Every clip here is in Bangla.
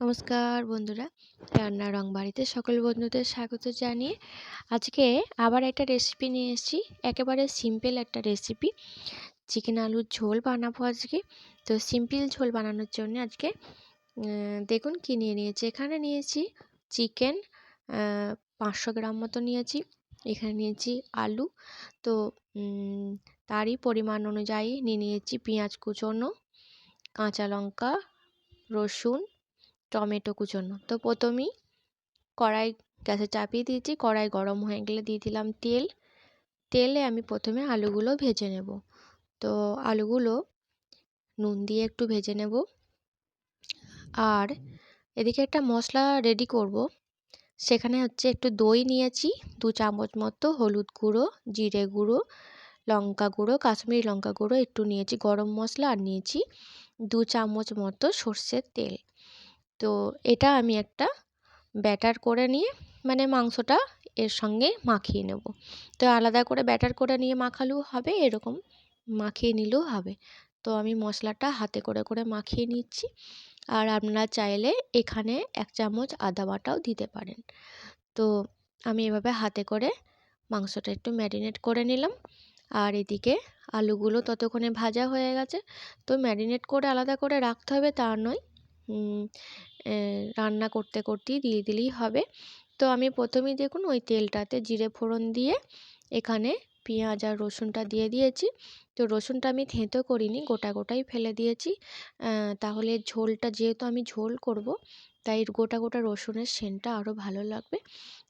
নমস্কার বন্ধুরা। রান্না রং বাড়িতে সকল বন্ধুদের স্বাগত জানিয়ে আজকে আবার একটা রেসিপি নিয়ে এসেছি। একেবারে সিম্পল একটা রেসিপি চিকেন আলুর ঝোল বানাবো আজকে। তো সিম্পল ঝোল বানানোর জন্য আজকে দেখুন কি নিয়ে নিয়েছি। এখানে নিয়েছি চিকেন পাঁচশো গ্রাম মতো নিয়েছি। এখানে নিয়েছি আলু। তো তারই পরিমাণ অনুযায়ী নিয়ে নিয়েছি পেঁয়াজ কুচোনো, কাঁচা লঙ্কা, রসুন টমেটো কুচোনো। তো প্রথমেই কড়াই গ্যাসে চাপিয়ে দিয়েছি, কড়াই গরম হয়ে গেলে দিয়ে দিলাম তেল। তেলে আমি প্রথমে আলুগুলো ভেজে নেব। তো আলুগুলো নুন দিয়ে একটু ভেজে নেব। আর এদিকে একটা মশলা রেডি করব। সেখানে হচ্ছে একটু দই নিয়েছি, দু চামচ মতো হলুদ গুঁড়ো, জিরে গুঁড়ো, লঙ্কা গুঁড়ো, কাশ্মীরি লঙ্কা গুঁড়ো একটু নিয়েছি, গরম মশলা আর নিয়েছি দু চামচ মতো সর্ষের তেল। তো এটা আমি একটা ব্যাটার করে নিয়ে মানে মাংসটা এর সঙ্গে মাখিয়ে নেব। তো আলাদা করে ব্যাটার করে নিয়ে মাখালেও হবে, এরকম মাখিয়ে নিলেও হবে। তো আমি মশলাটা হাতে করে করে মাখিয়ে নিচ্ছি। আর আপনারা চাইলে এখানে এক চামচ আদা বাটাও দিতে পারেন। তো আমি এভাবে হাতে করে মাংসটা একটু ম্যারিনেট করে নিলাম। আর এদিকে আলুগুলো ততক্ষণে ভাজা হয়ে গেছে। তো ম্যারিনেট করে আলাদা করে রাখতে হবে তা নয়। রান্না করতে, করতেই দিয়ে দিলেই হবে। তো আমি প্রথমেই দেখুন ওই তেলটাতে জিরে ফোড়ন দিয়ে এখানে পেঁয়াজ আর রসুনটা দিয়ে দিয়েছি। তো রসুনটা আমি থেঁতো করিনি, গোটা, গোটাই ফেলে দিয়েছি। তাহলে ঝোলটা যেহেতু আমি ঝোল করব, তাই গোটা গোটা রসুনের সেন্টটা আরও ভালো লাগবে।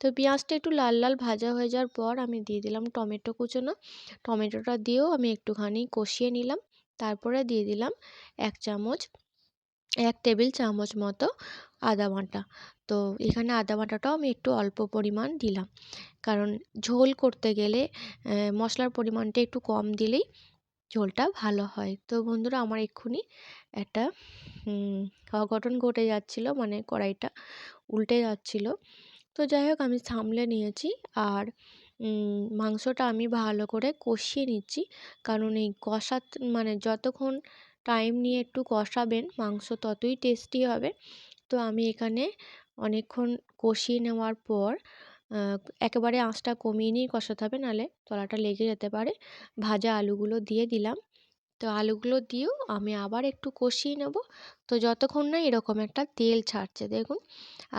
তো পেঁয়াজটা একটু লাল লাল ভাজা হয়ে যাওয়ার পর আমি দিয়ে দিলাম টমেটো কুচোনো। টমেটোটা দিয়েও আমি একটুখানি কষিয়ে নিলাম। তারপরে দিয়ে দিলাম এক চামচ এক টেবিল চামচ মতো আদা বাটা। তো এখানে আদা বাটাটাও আমি একটু অল্প পরিমাণ দিলাম। কারণ ঝোল করতে গেলে মশলার পরিমাণটা একটু কম দিলেই ঝোলটা ভালো হয়। তো বন্ধুরা, আমার এক্ষুনি একটা অঘটন ঘটে যাচ্ছিল মানে কড়াইটা উল্টে যাচ্ছিল। তো যাই হোক, আমি সামলে নিয়েছি আর মাংসটা আমি ভালো করে কষিয়ে নিচ্ছি। কারণ এই কষা মানে যতক্ষণ টাইম নিয়ে একটু কষাবেন, মাংস ততই টেস্টি হবে। তো আমি এখানে অনেকক্ষণ কষিয়ে নেওয়ার পর একেবারে আঁচটা কমিয়ে নিয়েই কষাতে হবে, নাহলে তলাটা লেগে যেতে পারে। ভাজা আলুগুলো দিয়ে দিলাম। তো আলুগুলো দিয়েও আমি আবার একটু কষিয়ে নেব। তো যতক্ষণ না এরকম একটা তেল ছাড়ছে, দেখুন।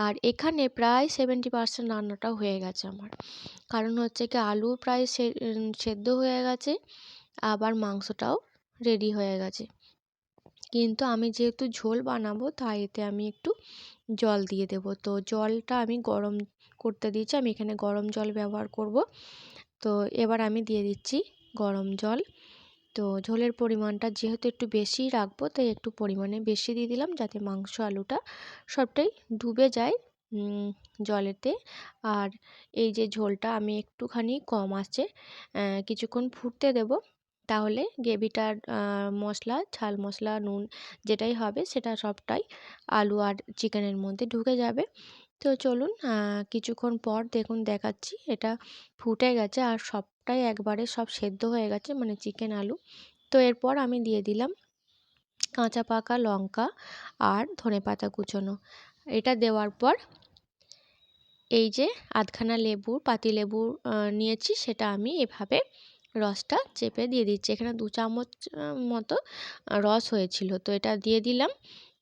আর এখানে প্রায় সেভেন্টি পার্সেন্ট রান্নাটাও হয়ে গেছে আমার। কারণ হচ্ছে কি, আলু প্রায় সেদ্ধ হয়ে গেছে, আবার মাংসটাও রেডি হয়ে গেছে। কিন্তু আমি যেহেতু ঝোল বানাবো, তাই এতে আমি একটু জল দিয়ে দেব। তো জলটা আমি গরম করতে দিয়েছি, আমি এখানে গরম জল ব্যবহার করব। তো এবার আমি দিয়ে দিচ্ছি গরম জল। তো ঝোলের পরিমাণটা যেহেতু একটু বেশি রাখব, তাই একটু পরিমাণে বেশি দিয়ে দিলাম যাতে মাংস আলুটা সবটাই ডুবে যায় জলেতে। আর এই যে ঝোলটা আমি একটুখানি কম আছে কিছুক্ষণ ফুটতে দেব। তাহলে গ্রেভিটার মশলা ঝাল মশলা নুন যেটাই হবে সেটা সবটাই আলু আর চিকেনের মধ্যে ঢুকে যাবে। তো চলুন কিছুক্ষণ পর দেখুন দেখাচ্ছি এটা ফুটে গেছে আর সবটাই একবারে সব সেদ্ধ হয়ে গেছে মানে চিকেন আলু। তো এরপর আমি দিয়ে দিলাম কাঁচা পাকা লঙ্কা আর ধনে পাতা কুচোনো। এটা দেওয়ার পর এই যে আধখানা লেবু পাতি লেবু নিয়েছি সেটা আমি এভাবে রসটা চেপে দিয়ে দিচ্ছি। এখানে দু চামচ মতো রস হয়েছিল। তো এটা দিয়ে দিলাম।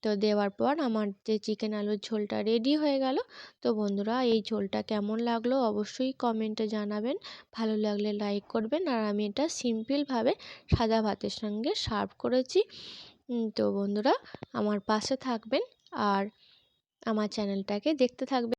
তো দেওয়ার পর আমার যে চিকেন আলুর ঝোলটা রেডি হয়ে গেল। তো বন্ধুরা, এই ঝোলটা কেমন লাগল অবশ্যই কমেন্টে জানাবেন। ভালো লাগলে লাইক করবেন। আর আমি এটা সিম্পলভাবে সাদা ভাতের সঙ্গে সার্ভ করেছি। তো বন্ধুরা, আমার পাশে থাকবেন। আর আমার চ্যানেলটাকে দেখতে থাকবেন।